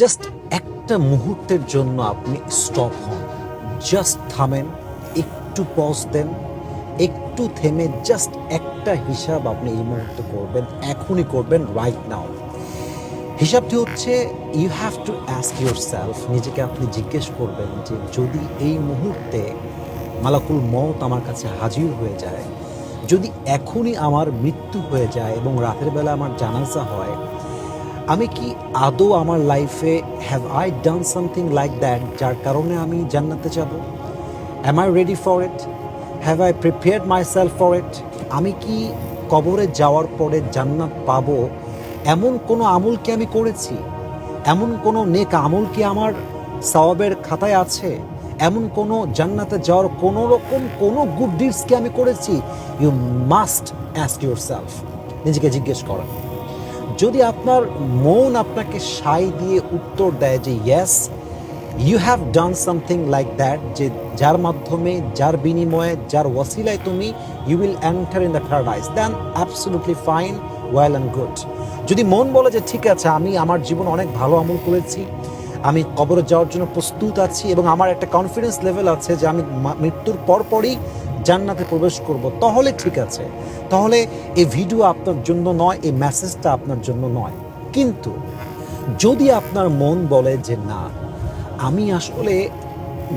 Just একটা মুহূর্তের জন্য আপনি স্টপ হন। জাস্ট থামেন, একটু পজ দেন, একটু থেমে জাস্ট একটা হিসাব আপনি এই মুহূর্তে করবেন, এখনই করবেন রাইট নাও হিসাবটি হচ্ছে you have to ask yourself নিজেকে আপনি জিজ্ঞেস করবেন যে যদি এই মুহূর্তে মালাকুল মত আমার কাছে হাজির হয়ে যায়, যদি এখনই আমার মৃত্যু হয়ে যায় এবং রাতের বেলা আমার জানাজা হয় আমি কি আদৌ আমার লাইফে have I done something like that যার কারণে আমি জান্নাতে যাব? Am I ready for it have I prepared myself for it আমি কি কবরে যাওয়ার পরে জান্নাত পাবো? এমন কোনো আমল কি আমি করেছি? এমন কোনো নেক আমল কি আমার সওয়াবের খাতায় আছে? এমন কোনো জান্নাতে যাওয়ার কোনো রকম কোনো গুড ডিডস কি আমি করেছি? You must ask yourself নিজেকে জিজ্ঞেস করা। যদি আপনার মন আপনাকে সাই দিয়ে উত্তর দেয় যে yes you have done something like that যে যার মাধ্যমে, যার বিনিময়ে, যার ওয়াসিলায় তুমি you will enter in the paradise then absolutely fine well and good যদি মন বলে যে ঠিক আছে, আমি আমার জীবন অনেক ভালো আমল করেছি, আমি কবরে যাওয়ার জন্য প্রস্তুত আছি এবং আমার একটা কনফিডেন্স লেভেল আছে যে আমি মৃত্যুর পরপরই জান্নাতে প্রবেশ করব, তাহলে ঠিক আছে। তাহলে এই ভিডিও আপনার জন্য নয় এই মেসেজটা আপনার জন্য নয়। কিন্তু যদি আপনার মন বলে যে না, আমি আসলে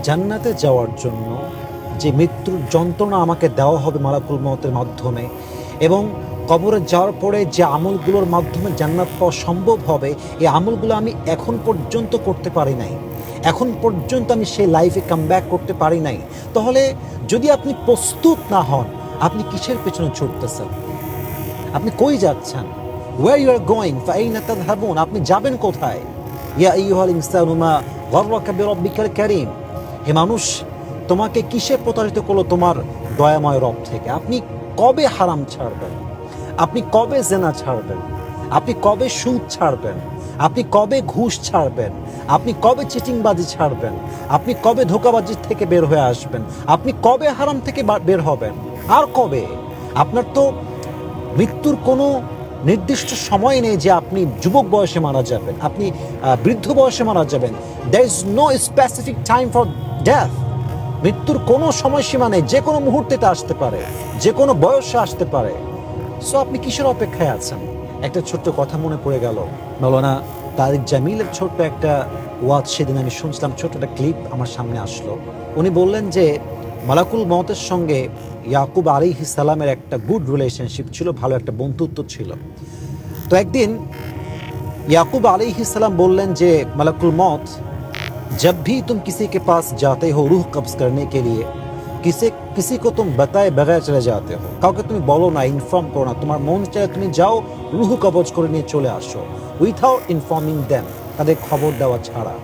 জান্নাতে যাওয়ার জন্য যে মৃত্যুর যন্ত্রণা আমাকে দেওয়া হবে মালাকুল মতের মাধ্যমে এবং কবরে যাওয়ার পরে যে আমলগুলোর মাধ্যমে জান্নাত পাওয়া সম্ভব হবে, এই আমলগুলো আমি এখন পর্যন্ত করতে পারি নাই। এখন পর্যন্ত আমি সেই লাইফে কাম করতে পারি নাই। তাহলে যদি আপনি প্রস্তুত না হন, আপনি কিসের পেছনে ছুটতেছেন? আপনি কই যাচ্ছেন? ওয়ার ইউ আর গোয়িং ফাইনা তাযহাবুন, আপনি যাবেন কোথায়? ইয়া আইয়ুহাল ইনসানু মা গররাকা বিরাব্বিকাল কারীম। হে মানুষ, তোমাকে কিসে প্রতারিত করল তোমার দয়াময় রব থেকে? আপনি কবে হারাম ছাড়বেন? আপনি কবে জেনা ছাড়বেন? আপনি কবে সুদ ছাড়বেন? আপনি কবে ঘুষ ছাড়বেন? আপনি কবে চিটিংবাজি ছাড়বেন? আপনি কবে ধোকাবাজি থেকে বের হয়ে আসবেন? আপনি কবে হারাম থেকে বের হবেন? আর কবে? আপনার তো মৃত্যুর কোনো নির্দিষ্ট সময় নেই যে আপনি যুবক বয়সে মারা যাবেন, আপনি বৃদ্ধ বয়সে মারা যাবেন। There is no specific time for death মৃত্যুর কোনো সময়সীমা নেই, যে কোনো মুহূর্তে এটা আসতে পারে, যে কোনো বয়সে আসতে পারে। সো আপনি কিসের অপেক্ষায় আছেন? একটা ছোট্ট কথা মনে পড়ে গেল মৌলানা তারিক জামিলের ছোট্ট একটা ওয়াজ সেদিন আমি শুনছিলাম ছোট্ট একটা ক্লিপ আমার সামনে আসলো উনি বললেন যে মালাকুল মতের সঙ্গে ইয়াকুব আলী সালামের একটা গুড রিলেশনশিপ ছিল ভালো একটা বন্ধুত্ব ছিল তো একদিন याकूब सलाम बोलन जे मलकुल मौत जब भी तुम किसी के पास जाते हो रूह कब्ज करने के लिए किसी किसी को तुम बताए बगैर चले जाते हो কাউকে তুমি বলো না ইনফর্ম করো না তোমার মন চায় তুমি যাও রুহ কবজ করে নিয়ে চলে আসো উইথাউট ইনফর্মিং দেম তাদের খবর দেওয়া ছাড়া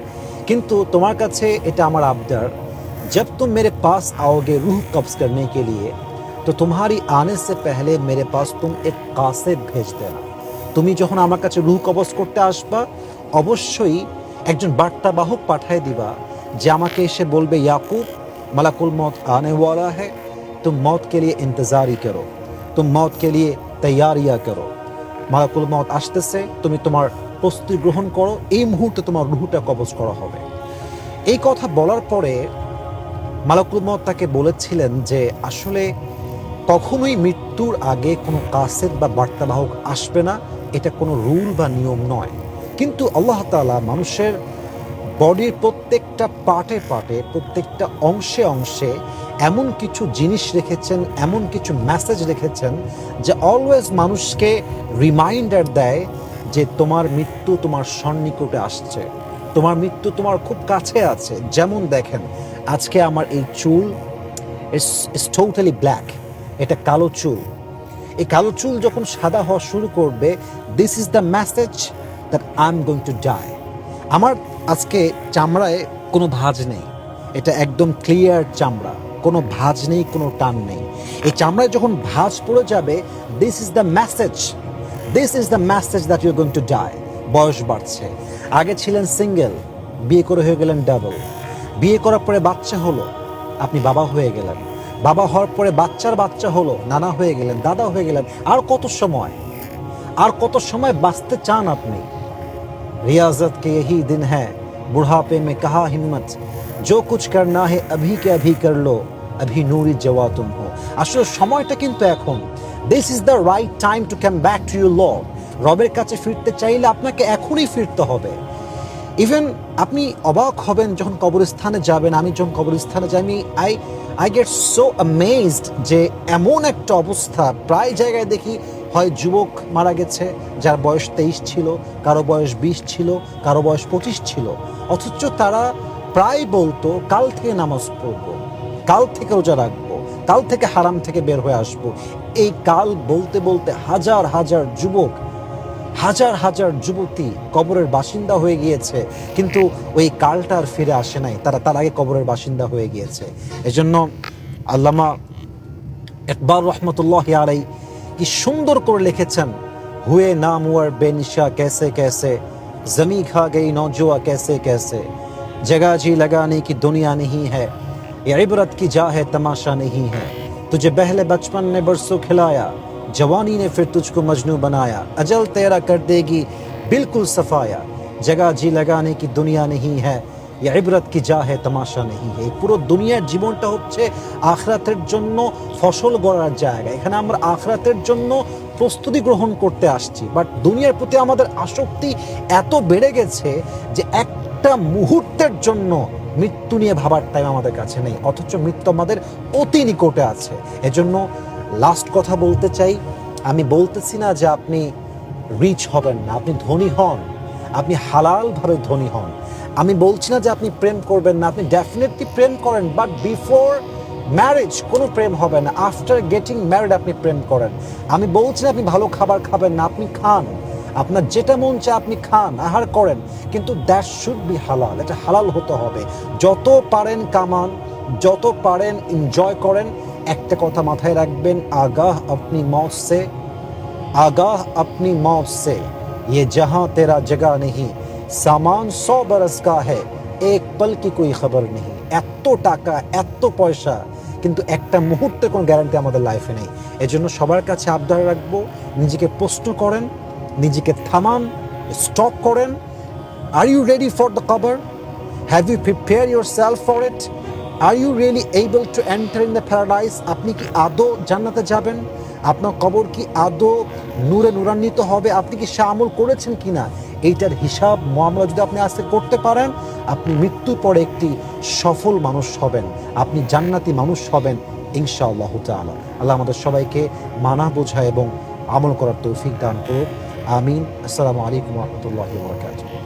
কিন্তু তোমার কাছে এটা আমার আবদার जब तुम मेरे पास आओगे रूह कब्ज करने के लिए तो तुम्हारी आने से पहले मेरे पास तुम एक कासिद भेज देना তুমি যখন আমার কাছে রুহ কবজ করতে আসবা অবশ্যই একজন বার্তাবাহক পাঠায় দিবা যে আমাকে এসে বলবে ইয়াকুব মালাকুল মত আনে वाला है। तुम मौत के लिए इंतज़ारी करो। तुम मौत के लिए तैयारियाँ करो। মালাকুল মত আসতেছে তুমি তোমার প্রস্তুতি গ্রহণ করো এই মুহূর্তে তোমার রুহুটা কবজ করা হবে এই কথা বলার পরে মালাকুল মত তাকে বলেছিলেন যে আসলে কখনোই মৃত্যুর আগে কোনো কাসেদ বা বার্তাবাহক আসবে না। এটা কোনো রুল বা নিয়ম নয়। কিন্তু আল্লাহ তালা মানুষের বডির প্রত্যেকটা পার্টে পার্টে, প্রত্যেকটা অংশে অংশে এমন কিছু জিনিস রেখেছেন, এমন কিছু মেসেজ রেখেছেন যে অলওয়েজ মানুষকে রিমাইন্ডার দেয় যে তোমার মৃত্যু তোমার সন্নিকটে আসছে। তোমার মৃত্যু তোমার খুব কাছে আছে। যেমন দেখেন, আজকে আমার এই চুল ইটস টোটালি ব্ল্যাক এটা কালো চুল। এই কালো চুল যখন সাদা হওয়া শুরু করবে this is the message that I am going to die আমার আজকে চামড়ায় কোনো ভাঁজ নেই। এটা একদম ক্লিয়ার চামড়া। কোনো ভাঁজ নেই, কোনো টান নেই। এই চামড়ায় যখন ভাঁজ পড়ে যাবে this is the message this is the message that you going to die বয়স বাড়ছে। আগে ছিলেন সিঙ্গেল বিয়ে করে হয়ে গেলেন ডাবল বিয়ে করার পরে বাচ্চা হলো, আপনি বাবা হয়ে গেলেন। বাবা হওয়ার পরে বাচ্চার বাচ্চা হলো, নানা হয়ে গেলেন, দাদা হয়ে গেলেন। আর কত সময়? আর কত সময় বাঁচতে চান আপনি? रियाजत के यही दिन है बुढ़ापे में कहा हिम्मत जो कुछ करना है अभी के अभी कर लो अभी नूरी जवा तुम हो আসলে সময়টা কিন্তু এখন this is the right time to come back to your lord রবের কাছে ফিরতে চাইলে আপনাকে এখনই ফিরতে হবে ইভেন আপনি অবাক হবেন যখন কবরস্থানে যাবেন আমি যখন কবরস্থানে যাই আমি I I get so amazed যে এমন একটা অবস্থা প্রায় জায়গায় দেখি হয় যুবক মারা গেছে, যার বয়স তেইশ ছিল, কারও বয়স বিশ ছিল, কারও বয়স পঁচিশ ছিল। অথচ তারা প্রায় বলতো, কাল থেকে নামাজ পড়ব, কাল থেকে রোজা রাখব, কাল থেকে হারাম থেকে বের হয়ে আসব। এই কাল বলতে বলতে হাজার হাজার যুবক, হাজার হাজার যুবতী কবরের বাসিন্দা হয়ে গিয়েছে। কিন্তু ওই কালটা আর ফিরে আসে নাই, তারা তার আগে কবরের বাসিন্দা হয়ে গিয়েছে। এজন্য আল্লামা একবার রহমতুল্লাহ আলাই কি সুন্দর করে লিখেছেন হুয়ে নাম ওয়ার বেনিশা कैसे कैसे जमी खा गई नौजुआ कैसे कैसे जगह जी लगाने की दुनिया नहीं है ये इबरत की जा है तमाशा नहीं है तुझे पहले बचपन ने बरसों खिलाया जवानी ने फिर तुझको मजनू बनाया अजल तेरा कर देगी बिल्कुल सफाया जगह जी लगाने की दुनिया नहीं है ইয়া কি যা হে তামাশা নেই? এই পুরো দুনিয়ার জীবনটা হচ্ছে আখরাতের জন্য ফসল গড়ার জায়গা। এখানে আমরা আখরাতের জন্য প্রস্তুতি গ্রহণ করতে আসছি। বাট দুনিয়ার প্রতি আমাদের আসক্তি এত বেড়ে গেছে যে একটা মুহূর্তের জন্য মৃত্যু নিয়ে ভাবার টাইম আমাদের কাছে নেই। অথচ মৃত্যু আমাদের অতি নিকটে আছে। এজন্য লাস্ট কথা বলতে চাই। আমি বলতেছি না যে আপনি রিচ হবেন না, আপনি ধনী হন। আপনি হালালভাবে ধনী হন। আমি বলছি না যে আপনি প্রেম করবেন না, আপনি ডেফিনেটলি প্রেম করেন বাট বিফোর ম্যারেজ কোনো প্রেম হবে না আফটার গেটিং ম্যারিড আপনি প্রেম করেন। আমি বলছি না আপনি ভালো খাবার খাবেন না, আপনি খান। আপনার যেটা মন চায় আপনি খান, আহার করেন, কিন্তু দ্যাট শুড বি হালাল, এটা হালাল হতে হবে। যত পারেন কামান, যত পারেন এনজয় করেন, একটা কথা মাথায় রাখবেন, আগাহ আপনি মত সে আগাহ আপনি মত সে ये जहां तेरा जगह नहीं सामान सौ बरस का है एक पल की कोई खबर नहीं এত টাকা এত পয়সা কিন্তু একটা মুহূর্তে কোনো গ্যারান্টি আমাদের লাইফে নেই এজন্য সবার কাছে আবদার রাখবো নিজেকে প্রশ্ন করেন নিজেকে থামান স্টপ করেন are you ready for the cover have you prepare yourself for it are you really able to enter in the paradise আপনি কি আদৌ জান্নাতে যাবেন? আপনার কবর কি আদৌ নূরে নূরান্বিত হবে? আপনি কি সে আমল করেছেন কিনা? এইটার হিসাব, মামলা যদি আপনি আজকে করতে পারেন, আপনি মৃত্যুর পরে একটি সফল মানুষ হবেন। আপনি জান্নাতি মানুষ হবেন, ইনশাআল্লাহ তাআলা। আল্লাহ আমাদের সবাইকে মানা, বোঝা এবং আমল করার তৌফিক দান করুক। আমিন। আসসালামু আলাইকুম রহমতুল্লাহ বরকাত